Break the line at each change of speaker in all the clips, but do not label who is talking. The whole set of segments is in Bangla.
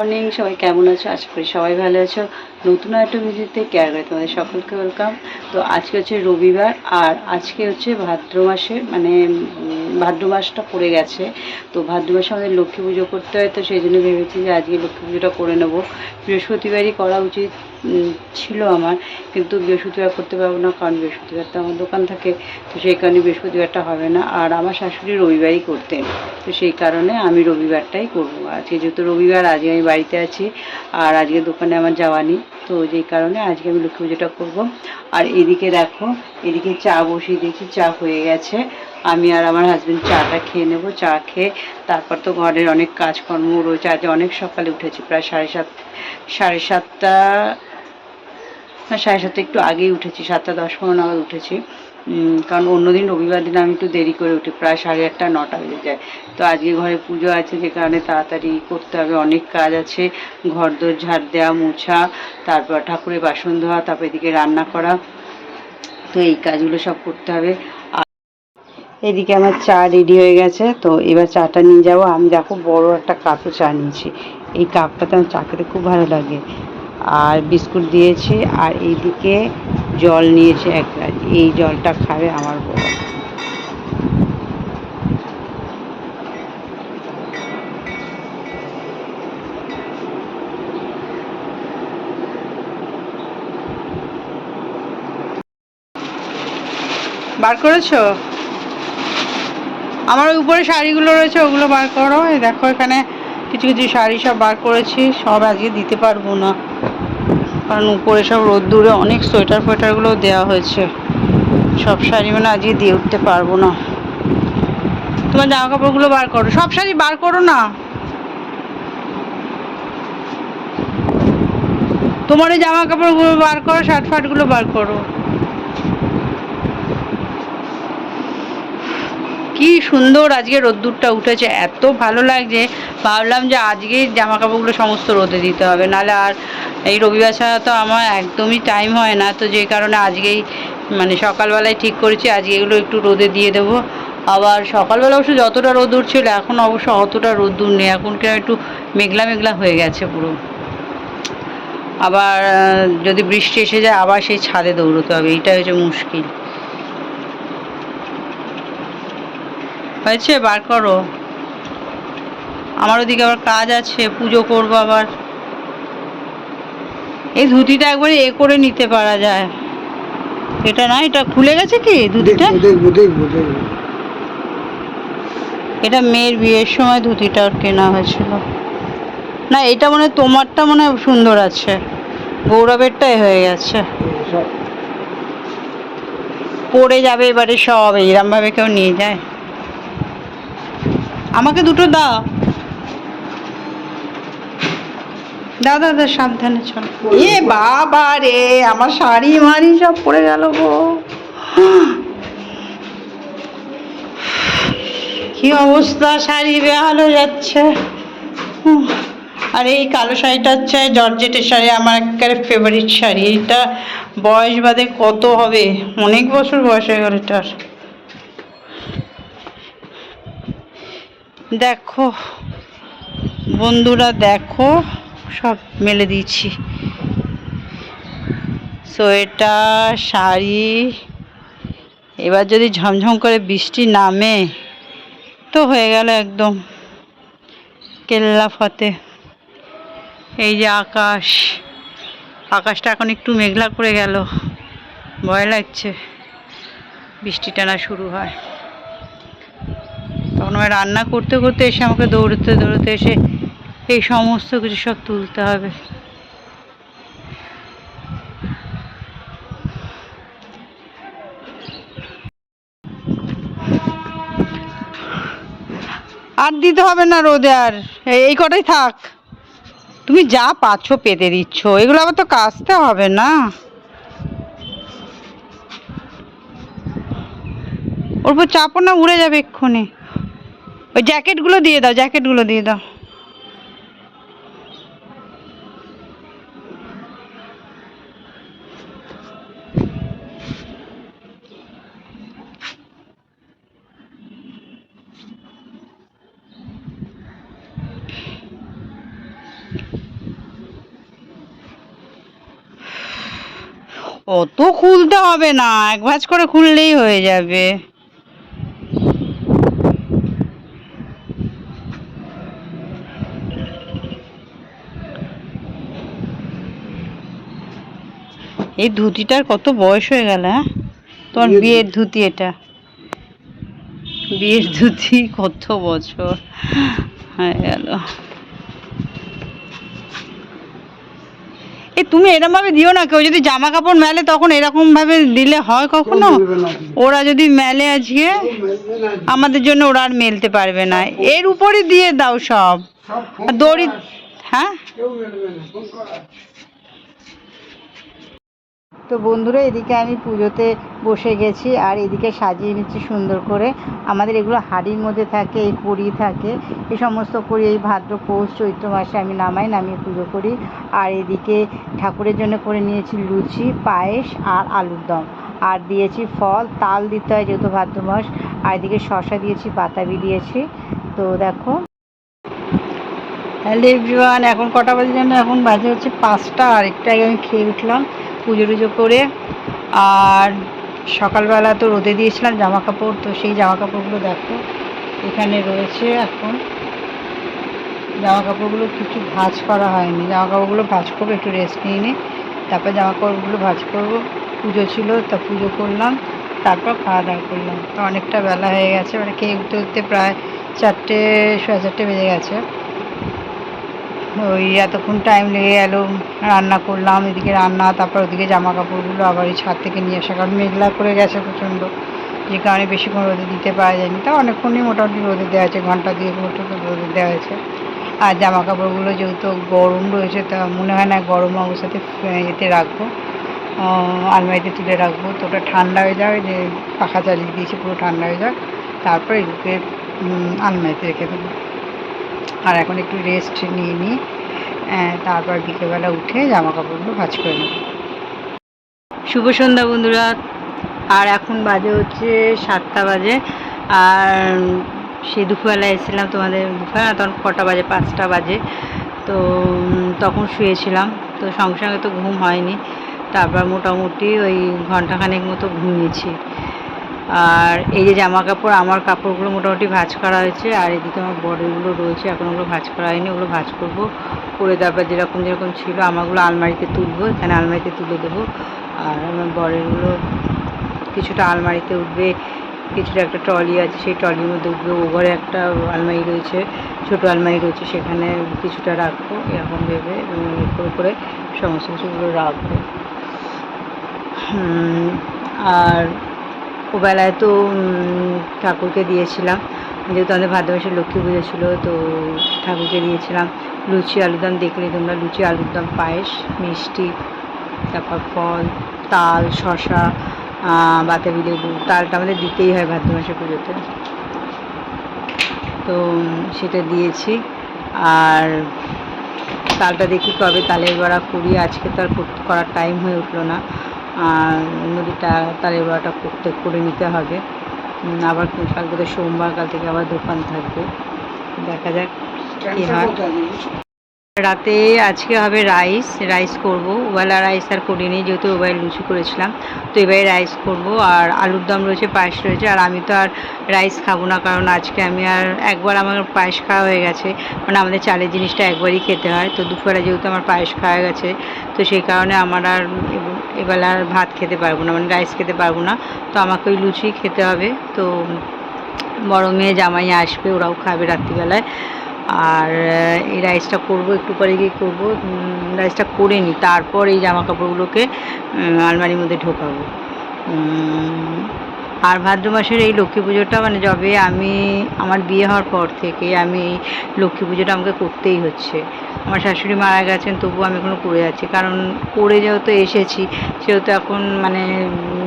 মর্নিং সবাই কেমন আছো? আশা করি সবাই ভালো আছো। নতুন একটা ভিডিওতে কেয়ার করে তোমাদের সকলকে ওয়েলকাম তো আজকে হচ্ছে রবিবার, আর আজকে হচ্ছে ভাদ্র মাসে মানে ভাদ্র মাসটা পড়ে গেছে। তো ভাদ্র মাসে আমাদের লক্ষ্মী পুজো করতে হয়, তো সেই জন্য ভেবেছি যে আজকে লক্ষ্মী পুজোটা করে নেব। বৃহস্পতিবারই করা উচিত ছিল আমার, কিন্তু বৃহস্পতিবার করতে পারব না, কারণ বৃহস্পতিবার তো আমার দোকান থাকে, তো সেই কারণে বৃহস্পতিবারটা হবে না। আর আমার শাশুড়ি রবিবারই করতেন, তো সেই কারণে আমি রবিবারটাই করব। আজকে যেহেতু রবিবার আজকে আমি বাড়িতে আছি আর আজকে দোকানে আমার যাওয়া নেই। তো যেই কারণে আজকে আমি লক্ষ্মী পুজোটা করব। আর এদিকে দেখো, এদিকে চা বসিয়ে দিয়েছি, চা হয়ে গেছে। আমি আর আমার হাজবেন্ড চাটা খেয়ে নেব, চা খেয়ে তারপর তো ঘরের অনেক কাজকর্ম রয়েছে। আজ অনেক সকালে উঠেছি, প্রায় সাড়ে সাত, সাড়ে সাতটা সাড়ে সাতটা একটু আগেই উঠেছি, সাতটা দশ পনেরো নাগাদ উঠেছি। কারণ অন্যদিন রবিবার দিন আমি একটু দেরি করে উঠি, প্রায় সাড়ে আটটা, নটা বেজে যায়। তো আজকে ঘরে পুজো আছে, যে কারণে তাড়াতাড়ি করতে হবে। অনেক কাজ আছে ঘর দোর ঝাড় দেওয়া, মোছা, তারপর ঠাকুরের বাসন ধোয়া, তারপর এদিকে রান্না করা। তো এই কাজগুলো সব করতে হবে। এদিকে আমার চা রেডি হয়ে গেছে, তো এবার চাটা নিয়ে যাব। আমি দেখো বড় একটা কাপে চা নিয়েছি। এই কাপটাতে আমার চা খেতে খুব ভালো লাগে। আর বিস্কুট দিয়েছি। আর এইদিকে জল নিয়েছে এক গ্লাস। এই জলটা খাবে আমার বড় বার করেছ? আমার উপরে শাড়িগুলো রয়েছে, ওগুলো বার করো। দেখো এখানে কিছু কিছু শাড়ি সব বার করেছি, সব আজকে দিতে পারব না। কারণ উপরে সব রোদ্দুরে অনেক সোয়েটার ফোয়েটারগুলো দেওয়া হয়েছে। সব শাড়ি মানে আজকে দিয়ে উঠতে পারব না। তোমার জামা কাপড়গুলো বার করো। সব শাড়ি বার করো না। তোমার এই জামা কাপড়গুলো বার করো শার্ট ফার্টগুলো বার করো। কি সুন্দর আজকে রোদ্দুরটা উঠেছে, এত ভালো লাগছে। ভাবলাম যে আজকে জামা কাপড়গুলো সমস্ত রোদে দিতে হবে, নাহলে আর এই রবিবার ছাড়া তো আমার একদমই টাইম হয় না। তো যে কারণে আজকেই মানে সকালবেলায় ঠিক করেছি, আজকে এগুলো একটু রোদে দিয়ে দেবো। আবার সকালবেলা অবশ্য যতটা রোদ্দুর ছিল, এখন অবশ্য অতটা রোদ্দুর নেই। এখন কেন একটু মেঘলা মেঘলা হয়ে গেছে পুরো। আবার যদি বৃষ্টি এসে যায়, আবার সেই ছাদে দৌড়তে হবে, এইটা হচ্ছে মুশকিল। হয়েছে বার করো। আমার ওদিকে আবার কাজ আছে পুজো করব আবার। এই ধুতিটা একবারে এ করে নিতে পারা যায়। এটা না এটা খুলে গেছে কি ধুতিটা? এটা মেয়ের বিয়ের সময় ধুতিটা কেনা হয়েছিল। না এটা মনে তোমারটা মনে সুন্দর আছে। গৌরবেরটাই হয়ে গেছে। পড়ে যাবে এবারে সব এইরকম ভাবে কেউ নিয়ে যায়। আমাকে দুটো দাও। দাও দাও সাবধানে চল। এ বাবা রে আমার শাড়ি মাড়ি সব পড়ে গেল গো। কি অবস্থা শাড়ি বেহালো যাচ্ছে। উহ, আর এই কালো শাড়িটা হচ্ছে জর্জেটের শাড়ি আমার একেবারে ফেভারিট শাড়ি। এটা বয়স বাদে কত হবে? অনেক বছর বয়স হয়ে গেল এটার। দেখো, বন্ধুরা দেখো, সব মেলে দিয়েছি। সোয়েটার, শাড়ি, এবার যদি ঝমঝম করে বৃষ্টি নামে, তো হয়ে গেল একদম কেল্লা ফতে। এই যে আকাশ, আকাশটা এখন একটু মেঘলা করে গেল, ভয় লাগছে, বৃষ্টিটা না শুরু হয়। আমি রান্না করতে করতে এসে আমাকে দৌড়তে দৌড়তে এসে এই সমস্ত কিছু সব তুলতে হবে। আর দিতে হবে না রোদে আর। এই- এই কটাই থাক। তুমি যা পাচ্ছ পেতে দিচ্ছ। এগুলো আবার তো কাচতে হবে না। ওর উপর চাপো না, উড়ে যাবে এক্ষুনি। ওই জ্যাকেটগুলো দিয়ে দাও জ্যাকেটগুলো দিয়ে দাও। অত খুলতে হবে না, এক ভাঁজ করে খুললেই হয়ে যাবে। এই ধুতিটার কত বয়স হয়ে গেল হ্যাঁ? তোমার বিয়ের ধুতি। এটা। বিয়ের ধুতি কত বছর হয়ে গেল। এ তুমি এরকম ভাবে দিও না কেউ যদি জামা কাপড় মেলে তখন এরকম ভাবে দিলে হয় কখনো? ওরা যদি মেলে আজকে আমাদের জন্য ওরা আর মেলতে পারবে না। এর উপরই দিয়ে দাও সব। দড়ি হ্যাঁ? তো বন্ধুরা, এদিকে আমি পুজোতে বসে গেছি আর এদিকে সাজিয়ে নিচ্ছি সুন্দর করে। আমাদের এগুলো হাড়ির মধ্যে থাকে, এই কড়ি থাকে। এই সমস্ত করি এই ভাদ্র, পৌষ, চৈত্র মাসে আমি নামাই, নামিয়ে পুজো করি। আর এদিকে ঠাকুরের জন্য করে নিয়েছি লুচি, পায়েস আর আলুর দম। আর দিয়েছি ফল, তাল দিতে হয় যেহেতু ভাদ্র মাস। আর এদিকে শশা দিয়েছি, বাতাবি দিয়েছি। তো দেখো। হ্যালো এভরিওয়ান, এখন কটা বাজে যেন এখন বাজে হচ্ছে পাঁচটা। আর একটু আগে আমি খেয়ে উঠলাম। পুজো টুজো করে, আর সকালবেলা তো রোদে দিয়েছিলাম জামা কাপড় তো সেই জামা কাপড়গুলো দেখো, এখানে রয়েছে এখন। জামা কাপড়গুলো কিছু ভাঁজ করা হয়নি। জামা কাপড়গুলো ভাঁজ করব, একটু রেস্ট নিয়ে নিই তারপর জামা কাপড়গুলো ভাঁজ করব। পুজো ছিল, তা পুজো করলাম, তারপর খাওয়া দাওয়া করলাম। তো অনেকটা বেলা হয়ে গেছে মানে খেয়ে উঠতে উঠতে প্রায় চারটে, সাড়ে চারটে বেজে গেছে। ওই এতক্ষণ টাইম লেগে গেল, রান্না করলাম, এদিকে রান্না, তারপর ওদিকে জামা কাপড়গুলো আবার এই ছাদ থেকে নিয়ে আসা, কারণ মেঘলা করে গেছে প্রচণ্ড, যে কারণে বেশিক্ষণ রোদে দিতে পারা যায়নি। তা অনেকক্ষণই মোটামুটি রোদে দেওয়া আছে, ঘণ্টা দিয়ে মতো রোদে দেওয়া হয়েছে আর জামা কাপড়গুলো যেহেতু গরম রয়েছে, তা মনে হয় না গরম অবস্থাতে এতে রাখব আলমারিতে তুলে রাখব। তো ওটা ঠান্ডা হয়ে যাবে যে পাখা চালিয়ে দিয়েছি, পুরো ঠান্ডা হয়ে যাক। তারপর এগুলোকে আলমারিতে রেখে দেবো। আর এখন একটু রেস্ট নিয়ে নিই। তারপর বিকেলবেলা উঠে জামা কাপড়গুলো ভাঁজ করে নেব। শুভ সন্ধ্যা বন্ধুরা। আর এখন বাজে হচ্ছে সাতটা বাজে। আর সে দুপুরবেলা এসেছিলাম তোমাদের দুপুরবেলা না, তখন কটা বাজে? পাঁচটা বাজে। তো তখন শুয়েছিলাম। তো সঙ্গে সঙ্গে তো ঘুম হয়নি। তারপর মোটামুটি ওই ঘন্টাখানেক মতো ঘুমিয়েছি। আর এই যে জামা কাপড় আমার কাপড়গুলো মোটামুটি ভাঁজ করা হয়েছে, আর এদিকে আমার বডিগুলো রয়েছে, এখন ওগুলো ভাঁজ করা হয়নি, ওগুলো ভাজ করব। করে তারপর যেরকম যেরকম ছিল আমারগুলো আলমারিতে তুলবো, এখানে আলমারিতে তুলে দেবো। আর আমার বরেরগুলো কিছুটা আলমারিতে উঠবে, কিছুটা একটা ট্রলি আছে, সেই ট্রলির মধ্যে উঠবে, ও ঘরে একটা আলমারি রয়েছে, ছোটো আলমারি রয়েছে, সেখানে কিছুটা রাখব, এরকম ভেবে করে করে সমস্ত কিছুগুলো রাখব। আর ওবেলায় তো ঠাকুরকে দিয়েছিলাম। যেহেতু আমাদের ভাদ্র মাসে লক্ষ্মী পুজো ছিল, তো ঠাকুরকে দিয়েছিলাম। লুচি আলুরদম দেখলে তোমরা লুচি আলুরদম পায়েস, মিষ্টি, তারপর ফল, তাল শশা বাতাবি লেবু তালটা আমাদের দিতেই হয় ভাদ্র মাসে পুজোতে। তো, সেটা দিয়েছি। আর তালটা দেখি কবে তালের বড়া করি আজকে তো আর করার টাইম হয়ে উঠল না। নদীটা তালের বড়াটা করতে করে নিতে হবে। আবার কালকে তো সোমবার কাল থেকে আবার দোকান থাকবে। দেখা যাক কি হয়। রাতে আজকে হবে রাইস রাইস করব। ওবেলা রাইস আর করিনি যেহেতু ওবেলা লুচি করেছিলাম, তো এবারে রাইস করব। আর আলুর দম রয়েছে, পায়েস রয়েছে। আর আমি তো আর রাইস খাব না, কারণ আজকে আমি আর একবার আমার পায়েস খাওয়া হয়ে গেছে। মানে আমাদের চালের জিনিসটা একবারই খেতে হয়। তো দুপুরে যেহেতু আমার পায়েস খাওয়া গেছে, তো সেই কারণে আমার আর এব- এবেলা আর ভাত খেতে পারব না মানে রাইস খেতে পারব না। তো আমাকে ওই লুচি খেতে হবে। তো বড় মেয়ে জামাই আসবে, ওরাও খাবে রাত্রিবেলায়। আর এই রাইসটা করব, একটু পরে গিয়ে করব। রাইসটা করে নিই তারপর এই জামা কাপড়গুলোকে আলমারির মধ্যে ঢোকাবো। আর ভাদ্র মাসের এই লক্ষ্মী পুজোটা মানে যবে আমি, আমার বিয়ে হওয়ার পর থেকে আমি এই লক্ষ্মী পুজোটা আমাকে করতেই হচ্ছে। আমার শাশুড়ি মারা গেছেন, তবুও আমি এখনও করে যাচ্ছি কারণ করে যেহেতু এসেছি, সেহেতু এখন মানে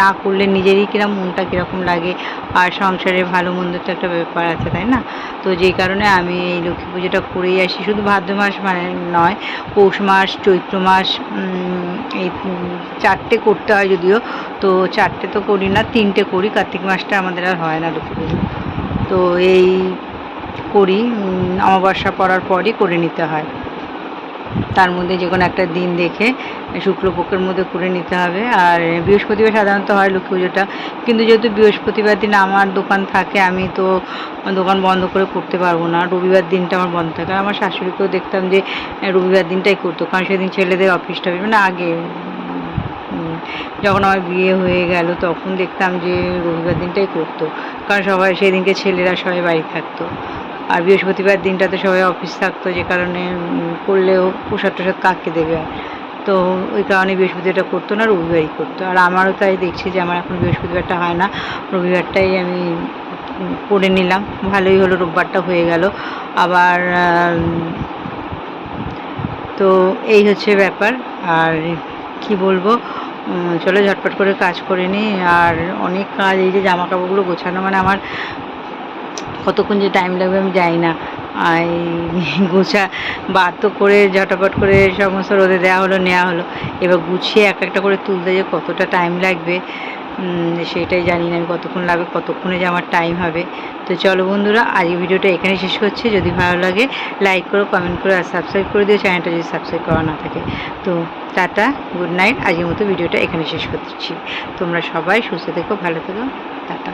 না করলে নিজেরই কিরম মনটা কীরকম লাগে। আর সংসারে ভালো মন্দ তো একটা ব্যাপার আছে, তাই না? তো যেই কারণে আমি এই লক্ষ্মী পুজোটা করেই আসি। শুধু ভাদ্র মাস মানে নয়, পৌষ মাস, চৈত্র মাস এই চারটে করতে হয় যদিও। তো চারটে তো করি না, তিনটে করি। কার্তিক মাসটা আমাদের আর হয় না পুজো তো এই করি অমাবস্যা পড়ার পরই করে নিতে হয়। তার মধ্যে যে কোনো একটা দিন দেখে শুক্লপক্ষের মধ্যে করে নিতে হবে। আর বৃহস্পতিবার সাধারণত হয় লক্ষ্মী পুজোটা। কিন্তু যেহেতু বৃহস্পতিবার দিন আমার দোকান থাকে, আমি তো দোকান বন্ধ করে করতে পারব না। রবিবার দিনটা আমার বন্ধ থাকে। আমার শাশুড়িকেও দেখতাম যে, রবিবার দিনটাই করতো। কারণ সেদিন ছেলেদের অফিসটা মানে আগে যখন আমার বিয়ে হয়ে গেল, তখন দেখতাম যে রবিবার দিনটাই করতো। কারণ সবাই সেদিনকে ছেলেরা সবাই বাড়ি থাকতো। আর বৃহস্পতিবার দিনটাতে সবাই অফিস থাকতো, যে কারণে করলেও প্রসাদ টসাদ কাকে দেবে? তো ওই কারণে বৃহস্পতিবারটা করতো না, রবিবারই করতো। আর আমারও তাই দেখছি যে আমার এখন বৃহস্পতিবারটা হয় না। রবিবারটাই আমি করে নিলাম। ভালোই হলো, রোববারটা হয়ে গেল। আবার তো এই হচ্ছে ব্যাপার। আর কি বলব? চলো ঝটপট করে কাজ করে নিই আর অনেক কাজ, এই যে জামা কাপড়গুলো গোছানো মানে আমার কতক্ষণ যে টাইম লাগবে আমি জানি না আর গোছা তো করে ঝটাপট করে সমস্ত রোদে দেওয়া হলো নেওয়া হলো। এবার গুছিয়ে এক একটা করে তুলতে যে কতটা টাইম লাগবে। সেটাই জানি না আমি কতক্ষণ লাগবে, কতক্ষণে যে আমার টাইম হবে। তো চলো বন্ধুরা আজ ভিডিওটা এখানে শেষ করছি। যদি ভালো লাগে লাইক করো কমেন্ট করো, আর সাবস্ক্রাইব করে দিও চ্যানেলটা যদি সাবস্ক্রাইব করা না থাকে। তো টাটা গুড নাইট আজকের মতো ভিডিওটা এখানে শেষ করছি। তোমরা সবাই সুস্থ থেকো, ভালো থেকো, টাটা।